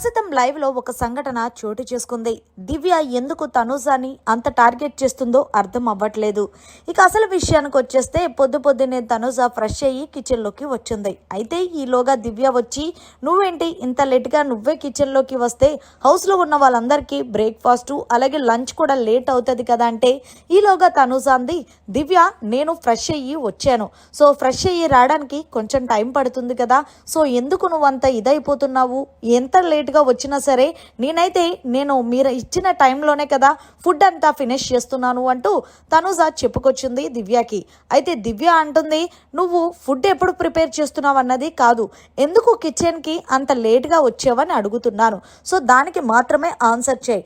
ప్రస్తుతం లైవ్లో ఒక సంఘటన చోటు చేసుకుంది. దివ్య ఎందుకు తనూజాని అంత టార్గెట్ చేస్తుందో అర్థం అవ్వట్లేదు. ఇక అసలు విషయానికి వచ్చేస్తే పొద్దు పొద్దున్నే తనూజ ఫ్రెష్ అయ్యి కిచెన్లోకి వచ్చింది. అయితే ఈలోగా దివ్య వచ్చి నువ్వేంటి ఇంత లేట్గా నువ్వే కిచెన్లోకి వస్తే హౌస్లో ఉన్న వాళ్ళందరికీ బ్రేక్ఫాస్ట్ అలాగే లంచ్ కూడా లేట్ అవుతుంది కదా అంటే ఈలోగా తనూజ అంది దివ్య నేను ఫ్రెష్ అయ్యి వచ్చాను. సో ఫ్రెష్ అయ్యి రావడానికి కొంచెం టైం పడుతుంది కదా. సో ఎందుకు నువ్వు అంత ఇదైపోతున్నావు? ఎంత లేట్ లేట్గా వచ్చినా సరే నేనైతే నేను మీరు ఇచ్చిన టైంలోనే కదా ఫుడ్ అంతా ఫినిష్ చేస్తున్నాను అంటూ తనుజ చెప్పుకొచ్చింది దివ్యకి. అయితే దివ్య అంటుంది నువ్వు ఫుడ్ ఎప్పుడు ప్రిపేర్ చేస్తున్నావు అన్నది కాదు. ఎందుకు కిచెన్కి అంత లేట్గా వచ్చావని అడుగుతున్నాను. సో దానికి మాత్రమే ఆన్సర్ చేయి.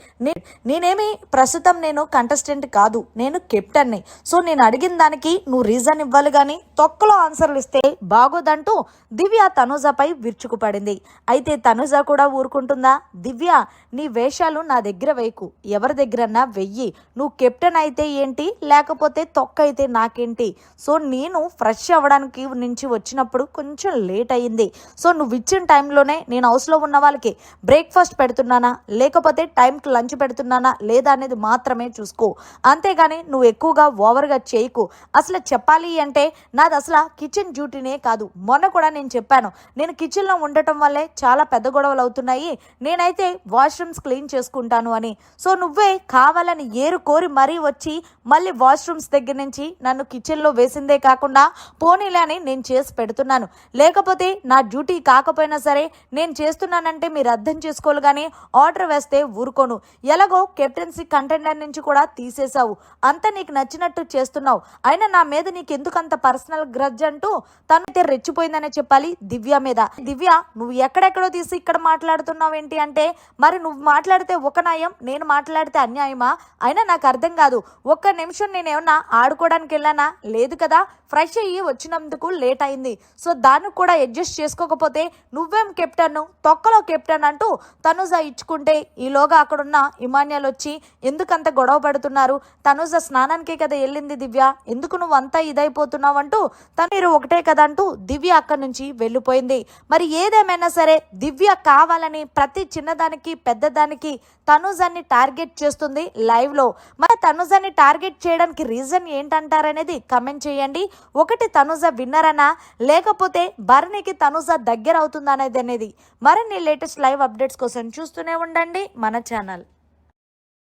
నేనేమి ప్రస్తుతం నేను కంటెస్టెంట్ కాదు. నేను కెప్టెన్ని. సో నేను అడిగిన దానికి నువ్వు రీజన్ ఇవ్వాలి కానీ తొక్కలో ఆన్సర్లు ఇస్తే బాగోదంటూ దివ్య తనుజపై విరుచుకుపడింది. అయితే తనుజ కూడా ఊరు ఊరుకుంటుందా? దివ్య నీ వేషాలు నా దగ్గర వేయకు. ఎవరి దగ్గరన్నా వెయ్యి. నువ్వు కెప్టెన్ అయితే ఏంటి? లేకపోతే తొక్క అయితే నాకేంటి? సో నేను ఫ్రెష్ అవ్వడానికి నుంచి వచ్చినప్పుడు కొంచెం లేట్ అయ్యింది. సో నువ్వు ఇచ్చిన టైంలోనే నేను హౌస్లో ఉన్న వాళ్ళకి బ్రేక్ఫాస్ట్ పెడుతున్నానా? లేకపోతే టైంకి లంచ్ పెడుతున్నానా? లేదా అనేది మాత్రమే చూసుకో. అంతేగాని నువ్వు ఎక్కువగా ఓవర్గా చేయకు. అసలు చెప్పాలి అంటే నాది అసలు కిచెన్ డ్యూటీనే కాదు. మొన్న కూడా నేను చెప్పాను. నేను కిచెన్లో ఉండటం వల్లే చాలా పెద్ద గొడవలు అవుతున్నాయి. నేనైతే వాష్రూమ్స్ క్లీన్ చేసుకుంటాను అని. సో నువ్వే కావాలని ఏరు కోరి మరీ వచ్చి మళ్ళీ వాష్రూమ్స్ దగ్గర నుంచి నన్ను కిచెన్లో వేసిందే కాకుండా పోనీలే అని నేను చేసి పెడుతున్నాను. లేకపోతే నా డ్యూటీ కాకపోయినా సరే నేను చేస్తున్నానంటే మీరు అర్థం చేసుకోవాలి కానీ ఆర్డర్ వేస్తే ఊరుకోను. ఎలాగో కెప్టెన్సీ కంటెండర్ నుంచి కూడా తీసేశావు. అంత నీకు నచ్చినట్టు చేస్తున్నావు. అయినా నా మీద నీకు ఎందుకంత అంత పర్సనల్ గ్రజ్ అంటూ తనైతే రెచ్చిపోయిందనే చెప్పాలి దివ్య మీద. దివ్య నువ్వు ఎక్కడెక్కడో తీసి ఇక్కడ మాట్లాడుతున్నావు. ఏంటి అంటే మరి నువ్వు మాట్లాడితే ఒక న్యాయం నేను మాట్లాడితే అన్యాయమా? అయినా నాకు అర్థం కాదు. ఒక్క నిమిషం నేను ఏమన్నా ఆడుకోవడానికి వెళ్ళానా? లేదు కదా. ఫ్రెష్ అయ్యి వచ్చినందుకు లేట్ అయింది. సో దానికి కూడా అడ్జస్ట్ చేసుకోకపోతే నువ్వేం కెప్టెన్ తొక్కలో కెప్టెన్ అంటూ తనుజ ఇచ్చుకుంటే ఈలోగా అక్కడున్న ఇమాన్యాలు వచ్చి ఎందుకంత గొడవ పడుతున్నారు? తనుజ స్నానానికే కదా వెళ్ళింది దివ్య. ఎందుకు నువ్వు అంతా ఇదైపోతున్నావు అంటూ తను మీరు ఒకటే కదా అంటూ దివ్య అక్కడి నుంచి వెళ్ళిపోయింది. మరి ఏదేమైనా సరే దివ్య కావాలని ప్రతి చిన్నదానికి పెద్దదానికి తనుజాన్ని టార్గెట్ చేస్తుంది లైవ్లో. మరి తనుజాన్ని టార్గెట్ చేయడానికి రీజన్ ఏంటంటారనేది కమెంట్ చేయండి. ఒకటి తనుజ విన్నర్ అనా లేకపోతే భరణికి తనుజ దగ్గర అవుతుందా అనేది అనేది. మరిన్ని లేటెస్ట్ లైవ్ అప్డేట్స్ కోసం చూస్తూనే ఉండండి మన ఛానల్.